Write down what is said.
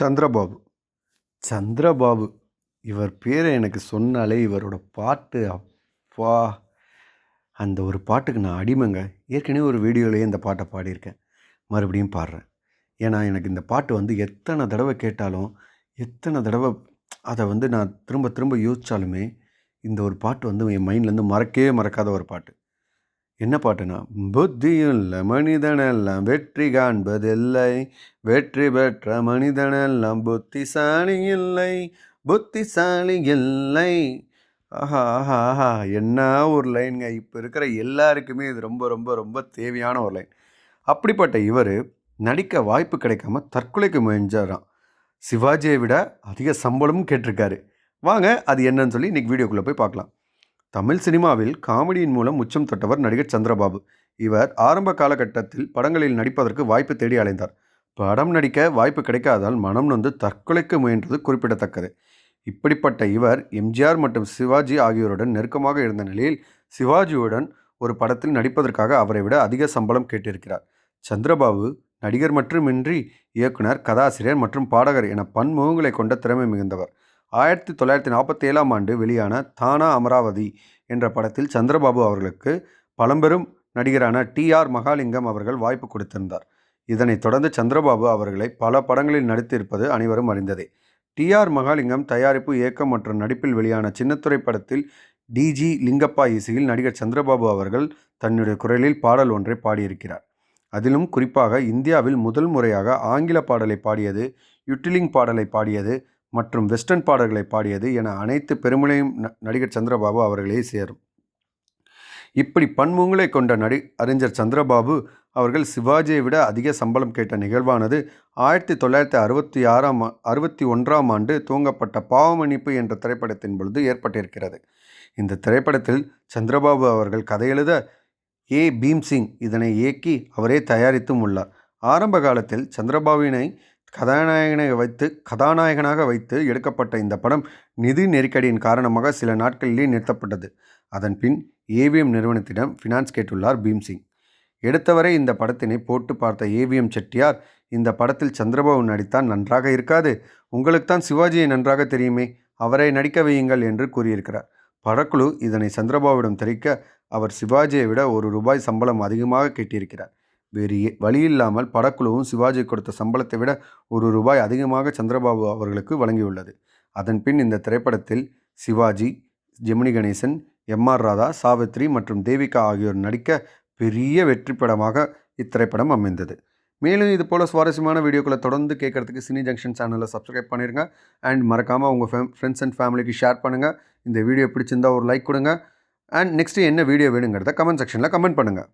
சந்திரபாபு. சந்திரபாபு இவர் பேரை எனக்கு சொன்னாலே இவரோட பாட்டு அப்பா. அந்த ஒரு பாட்டுக்கு நான் அடிமைங்க. ஏற்கனவே ஒரு வீடியோலேயே இந்த பாட்டை பாடியிருக்கேன். மறுபடியும் பாடுறேன். ஏன்னா எனக்கு இந்த பாட்டு வந்து எத்தனை தடவை கேட்டாலும் எத்தனை தடவை அதை வந்து நான் திரும்ப திரும்ப யோசித்தாலுமே இந்த ஒரு பாட்டு வந்து என் மைண்ட்லேருந்து மறக்கவே மறக்காத ஒரு பாட்டு. என்ன பாட்டுனா புத்தியுள்ள மனிதனெல்லாம் வெற்றி காண்பதில்லை. வெற்றி பெற்ற மனிதனெல்லாம் புத்திசாலி இல்லை. புத்திசாலி இல்லை. ஆஹா ஆஹா ஆஹா என்ன ஒரு லைனுங்க. இப்போ இருக்கிற எல்லாருக்குமே இது ரொம்ப ரொம்ப ரொம்ப தேவையான ஒரு லைன். அப்படிப்பட்ட இவர் நடிக்க வாய்ப்பு கிடைக்காம தற்கொலைக்கு முயன்றாராம். சிவாஜியை விட அதிக சம்பளமும் கேட்டிருக்காரு. வாங்க அது என்னன்னு சொல்லி இன்றைக்கி வீடியோக்குள்ளே போய் பார்க்கலாம். தமிழ் சினிமாவில் காமெடியின் மூலம் உச்சம் தொட்டவர் நடிகர் சந்திரபாபு. இவர் ஆரம்ப காலகட்டத்தில் படங்களில் நடிப்பதற்கு வாய்ப்பு தேடி அலைந்தார். படம் நடிக்க வாய்ப்பு கிடைக்காதால் மனம் நொந்து தற்கொலைக்கு முயன்றது குறிப்பிடத்தக்கது. இப்படிப்பட்ட இவர் எம்ஜிஆர் மற்றும் சிவாஜி ஆகியோருடன் நெருக்கமாக இருந்த நிலையில் சிவாஜியுடன் ஒரு படத்தில் நடிப்பதற்காக அவரை விட அதிக சம்பளம் கேட்டிருக்கிறார். சந்திரபாபு நடிகர் மட்டுமின்றி இயக்குனர் கதாசிரியர் மற்றும் பாடகர் என பன்முகங்களை கொண்ட திறமை மிகுந்தவர். ஆயிரத்தி தொள்ளாயிரத்தி நாற்பத்தி ஏழாம் ஆண்டு வெளியான தானா அமராவதி என்ற படத்தில் சந்திரபாபு அவர்களுக்கு பழம்பெரும் நடிகரான டி ஆர் மகாலிங்கம் அவர்கள் வாய்ப்பு கொடுத்திருந்தார். இதனைத் தொடர்ந்து சந்திரபாபு அவர்களை பல படங்களில் நடித்திருப்பது அனைவரும் அறிந்ததே. டி ஆர் மகாலிங்கம் தயாரிப்பு இயக்கம் மற்றும் நடிப்பில் வெளியான சின்னத்துறை படத்தில் டிஜி லிங்கப்பா இசையில் நடிகர் சந்திரபாபு அவர்கள் தன்னுடைய குரலில் பாடல் ஒன்றை பாடியிருக்கிறார். அதிலும் குறிப்பாக இந்தியாவில் முதல் முறையாக ஆங்கில பாடலை பாடியது யுட்டிலிங் பாடலை பாடியது மற்றும் வெஸ்டர்ன் பாடல்களை பாடியது என அனைத்து பெருமளையும் நடிகர் சந்திரபாபு அவர்களே சேரும். இப்படி பன்முகங்களை கொண்ட நடி அறிஞர் சந்திரபாபு அவர்கள் சிவாஜியை விட அதிக சம்பளம் கேட்ட நிகழ்வானது ஆயிரத்தி தொள்ளாயிரத்தி அறுபத்தி ஆறாம் அறுபத்தி ஒன்றாம் ஆண்டு துவங்கப்பட்ட பாவமன்னிப்பு என்ற திரைப்படத்தின் பொழுது ஏற்பட்டிருக்கிறது. இந்த திரைப்படத்தில் சந்திரபாபு அவர்கள் கதையெழுத ஏ. பீம்சிங் இதனை இயக்கி அவரே தயாரித்தும் உள்ளார். ஆரம்ப காலத்தில் சந்திரபாபுவினை கதாநாயகனை வைத்து கதாநாயகனாக வைத்து எடுக்கப்பட்ட இந்த படம் நிதி நெருக்கடியின் காரணமாக சில நாட்களிலேயே நிறுத்தப்பட்டது. அதன் பின் ஏவிஎம் நிறுவனத்திடம் ஃபினான்ஸ் கேட்டுள்ளார் பீம்சிங். எடுத்தவரை இந்த படத்தினை போட்டு பார்த்த ஏவிஎம் செட்டியார் இந்த படத்தில் சந்திரபாபு நடித்தான் நன்றாக இருக்காது. உங்களுக்கு தான் சிவாஜியை நன்றாக தெரியுமே. அவரை நடிக்க வையுங்கள் என்று கூறியிருக்கிறார். படக்குழு இதனை சந்திரபாபுவிடம் தெரிவிக்க அவர் சிவாஜியை விட ஒரு ரூபாய் சம்பளம் அதிகமாக கேட்டிருக்கிறார். வேறு வழியில்லாமல் படக்குழுவும் சிவாஜி கொடுத்த சம்பளத்தை விட ஒரு ரூபாய் அதிகமாக சந்திரபாபு அவர்களுக்கு வழங்கியுள்ளது. அதன் பின் இந்த திரைப்படத்தில் சிவாஜி ஜெமினி கணேசன் எம் ஆர் ராதா சாவித்ரி மற்றும் தேவிகா ஆகியோர் நடிக்க பெரிய வெற்றி படமாக இத்திரைப்படம் அமைந்தது. மேலும் இது போல் சுவாரஸ்யமான வீடியோக்களை தொடர்ந்து கேட்குறதுக்கு சினி ஜங்ஷன் சேனலை சப்ஸ்கிரைப் பண்ணிடுங்க அண்ட் மறக்காமல் உங்கள் ஃபே ஃப்ரெண்ட்ஸ் அண்ட் ஃபேமிலிக்கு ஷேர் பண்ணுங்கள் இந்த வீடியோ பிடிச்சிருந்தா ஒரு லைக் கொடுங்க. அண்ட் நெக்ஸ்ட்டு என்ன வீடியோ வேணுங்கிறத கமெண்ட் செக்ஷனில் கமெண்ட் பண்ணுங்கள்